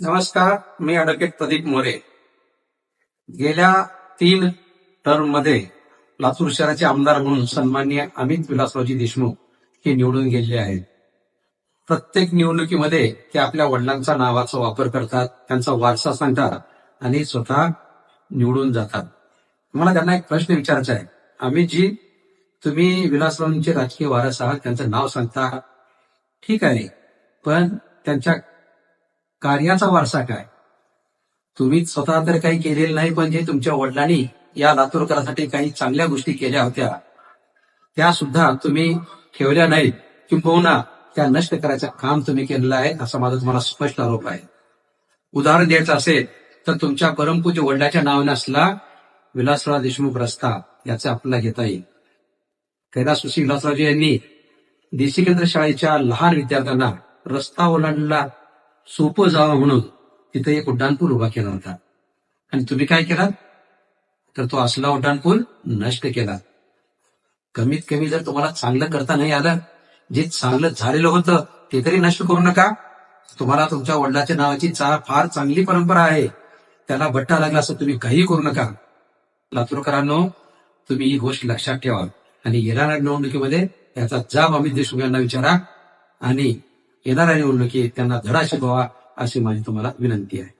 नमस्कार मी अॅडव्होकेट प्रदीप मोरे. गेल्या तीन टर्ममध्ये लातूर शहराचे आमदार म्हणून सन्माननीय अमित विलासरावजी देशमुख हे निवडून गेलेले आहेत. प्रत्येक निवडणुकीमध्ये ते आपल्या वडिलांचा नावाचा वापर करतात त्यांचा वारसा सांगतात आणि स्वतः निवडून जातात. मला त्यांना एक प्रश्न विचारायचा आहे. अमितजी तुम्ही विलासरावांचे राजकीय वारस आहात त्यांचं नाव सांगता. ठीक आहे पण त्यांच्या कार्याचा वारसा काय? तुम्ही स्वतः तर काही केलेलं नाही पण जे तुमच्या वडिलांनी या लातूरकरांसाठी काही चांगल्या गोष्टी केल्या होत्या त्या सुद्धा तुम्ही ठेवल्या नाहीत. किंबहुना त्या नष्ट करायचं काम तुम्ही केलेलं आहे असा माझा तुम्हाला स्पष्ट आरोप आहे. उदाहरण द्यायचं असेल तर तुमच्या परमपूज्य वडिलाच्या नावाने असला विलासराव देशमुख रस्ता याचा आपल्याला घेता येईल. कैलास सुशी विलासरावजी यांनी देशी केंद्र शाळेच्या लहान विद्यार्थ्यांना रस्ता ओलांडला. सोपं जावं म्हणून तिथे एक उड्डाणपूल उभा केला होता. आणि तुम्ही काय केलात? तर तो असला उड्डाणपूल नष्ट केला. कमीत कमी जर तुम्हाला चांगलं करता नाही आलं जे चांगलं झालेलं होतं ते तरी नष्ट करू नका. तुम्हाला तुमच्या वडिलाच्या नावाची फार चांगली परंपरा आहे. त्याला बट्टा लागला असं तुम्ही काही करू नका. लातूरकरांनो तुम्ही ही गोष्ट लक्षात ठेवा. आणि येणाऱ्या निवडणुकीमध्ये याचा जाब अमित देशमुख यांना विचारा. आणि येणाऱ्या निवडणुकीत त्यांना धडा शिकवा अशी माझी तुम्हाला विनंती आहे.